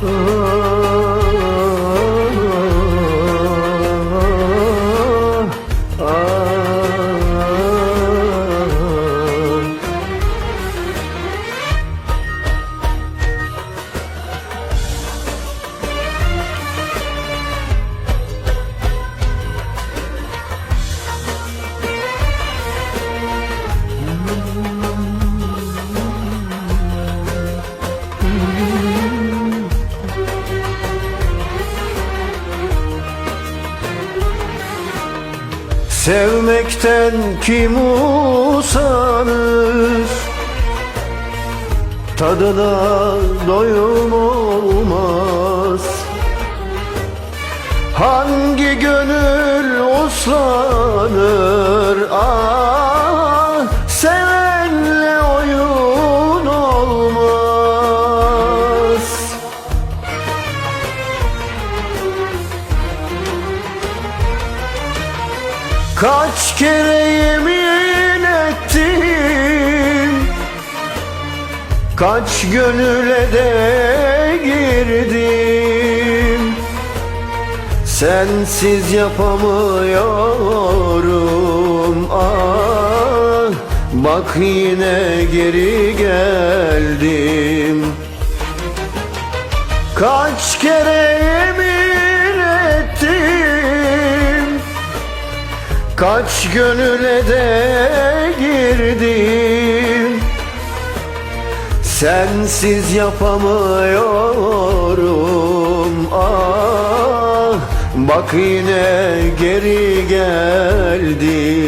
Oh, oh, oh. Sevmekten kim usanır? Tadına doyum olmaz. Hangi gönül uslanır? Ah Kaç kere yemin ettim. Kaç gönüle de girdim. Sensiz yapamıyorum. Ah Bak yine geri geldim. Kaç kere yemin Kaç gönüle de girdim Sensiz yapamıyorum ah Bak yine geri geldim